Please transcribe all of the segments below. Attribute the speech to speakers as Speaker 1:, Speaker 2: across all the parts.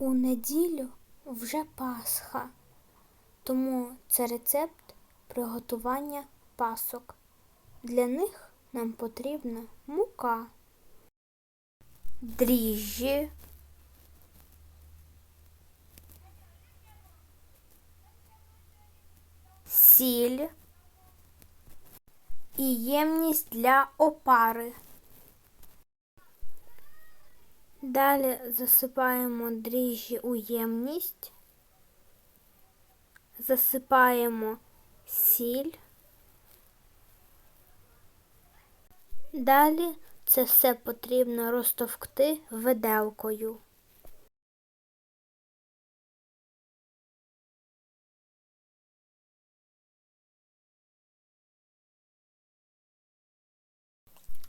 Speaker 1: У неділю вже Пасха, тому це рецепт приготування пасок. Для них нам потрібна мука, дріжджі, сіль і ємність для опари. Далі засипаємо дріжджі у ємність, засипаємо сіль. Далі це все потрібно розтовкти виделкою.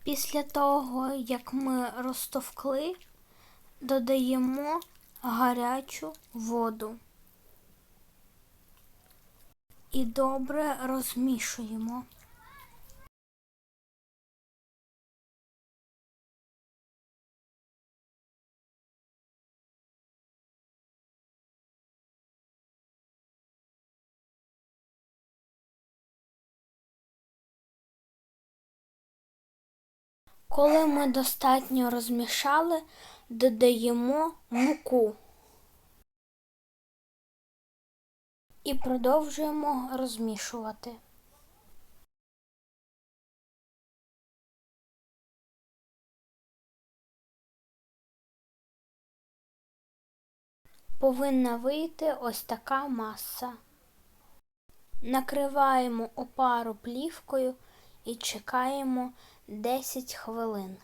Speaker 1: Після того, як ми розтовкли, додаємо гарячу воду і добре розмішуємо. Коли ми достатньо розмішали, додаємо муку і продовжуємо розмішувати. Повинна вийти ось така маса. Накриваємо опару плівкою і чекаємо 10 хвилин.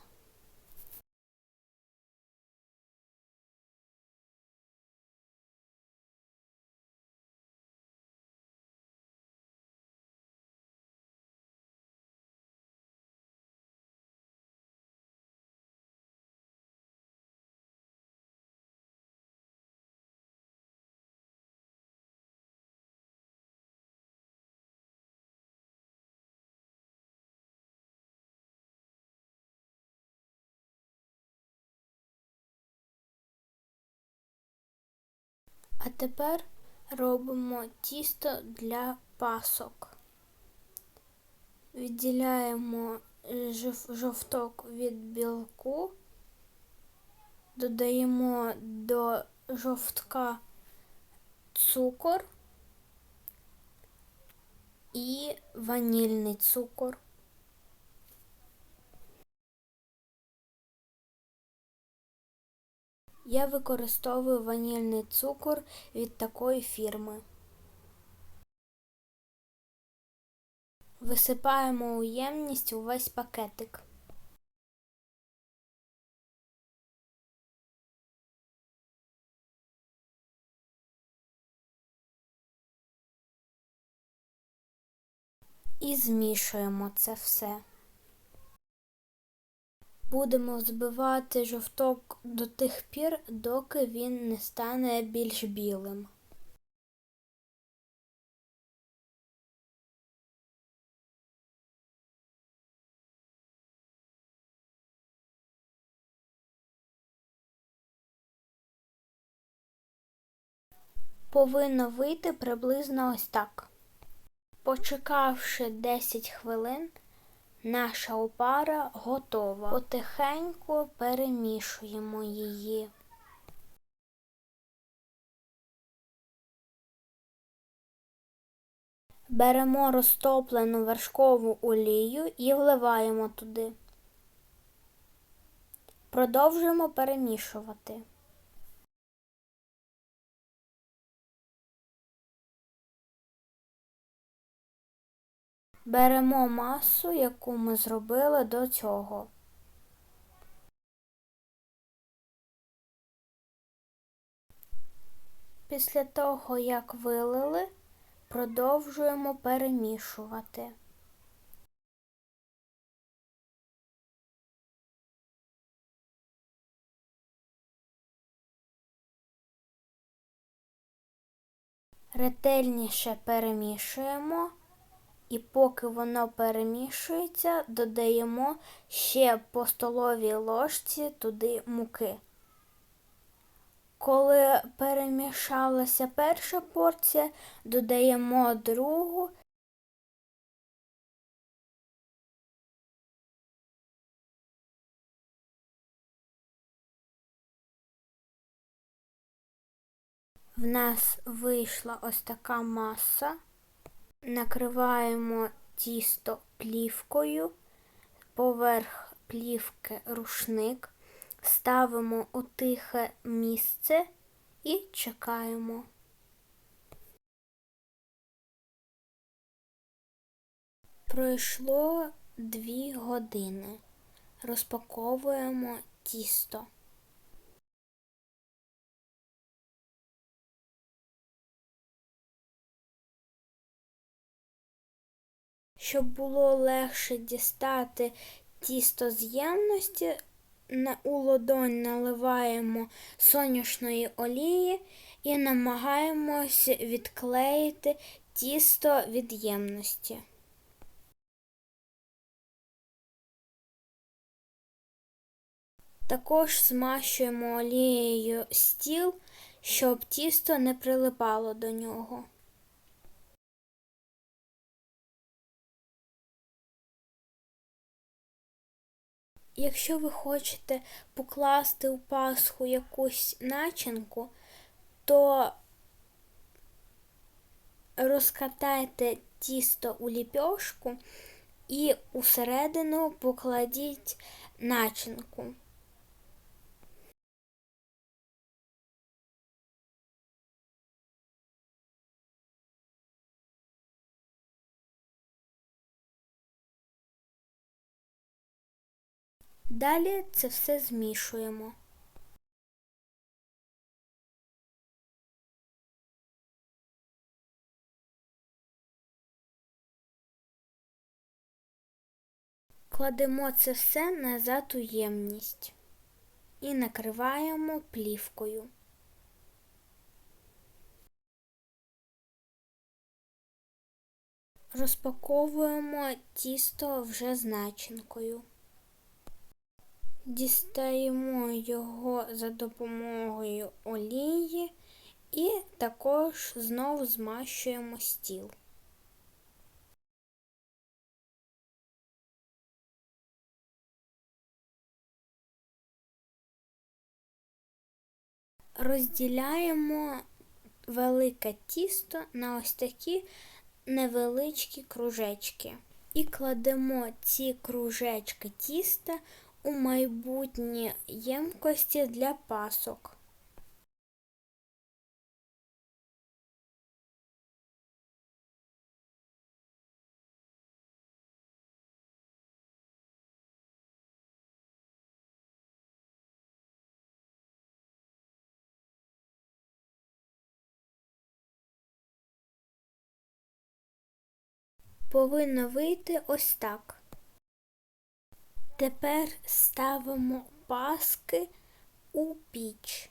Speaker 1: А тепер робимо тісто для пасок. Відділяємо жовток від білку, додаємо до жовтка цукор і ванільний цукор. Я використовую ванільний цукор від такої фірми. Висипаємо у ємність увесь пакетик. І змішуємо це все. Будемо збивати жовток до тих пір, доки він не стане більш білим. Повинно вийти приблизно ось так. Почекавши 10 хвилин, Наша опара готова. Потихеньку перемішуємо її. Беремо розтоплену вершкову олію і вливаємо туди. Продовжуємо перемішувати. Беремо масу, яку ми зробили до цього. Після того, як вилили, продовжуємо перемішувати. Ретельніше перемішуємо. І поки воно перемішується, додаємо ще по столовій ложці туди муки. Коли перемішалася перша порція, додаємо другу. В нас вийшла ось така маса. Накриваємо тісто плівкою, поверх плівки рушник, ставимо у тихе місце і чекаємо. Пройшло дві години. Розпаковуємо тісто. Щоб було легше дістати тісто з ємності, у ладонь наливаємо соняшної олії і намагаємось відклеїти тісто від ємності. Також змащуємо олією стіл, щоб тісто не прилипало до нього. Якщо ви хочете покласти у пасху якусь начинку, то розкатайте тісто у ліпьошку і усередину покладіть начинку. Далі це все змішуємо. Кладемо це все назад у ємність і накриваємо плівкою. Розпаковуємо тісто вже з начинкою. Дістаємо його за допомогою олії і також знову змащуємо стіл. Розділяємо велике тісто на ось такі невеличкі кружечки. І кладемо ці кружечки тіста у майбутні ємкості для пасок. Повинно вийти ось так. Тепер ставимо паски у піч.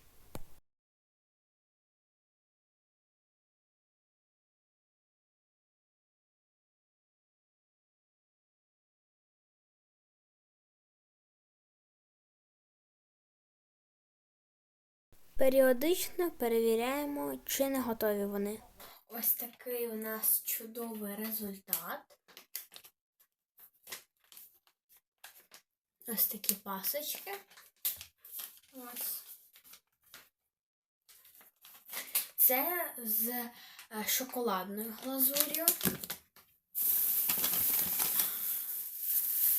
Speaker 1: Періодично перевіряємо, чи не готові вони. Ось такий у нас чудовий результат. Ось такі пасочки. Ось. Це з е, шоколадною глазур'ю.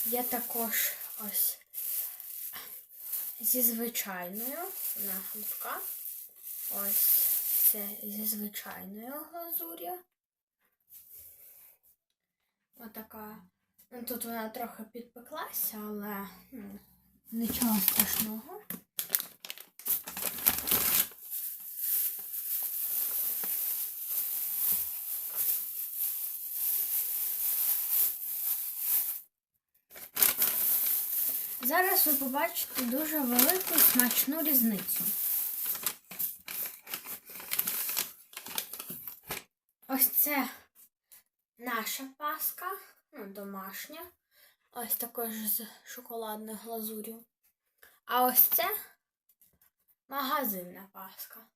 Speaker 1: Є також ось зі звичайною на гливка. Ось це зі звичайною глазур'ю. Отака. Ну, Тут вона трохи підпеклася, але ну, нічого страшного. Зараз ви побачите дуже велику смачну різницю. Ось це наша паска, ну, домашня. Ось також з шоколадною глазур'ю. А ось це магазинна паска.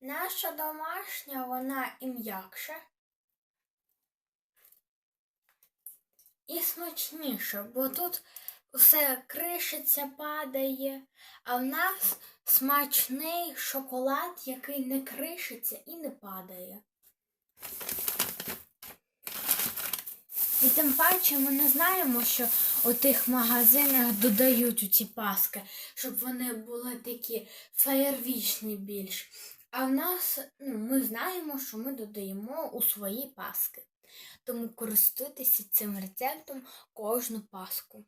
Speaker 1: Наша домашня, вона і м'якша. І смачніше, бо тут все кришиться, падає, а в нас смачний шоколад, який не кришиться і не падає. І тим паче ми не знаємо, що у тих магазинах додають у ці паски, щоб вони були такі феєрвічні більш. А в нас ну, ми знаємо, що ми додаємо у свої паски. Тому користуйтеся цим рецептом кожну паску.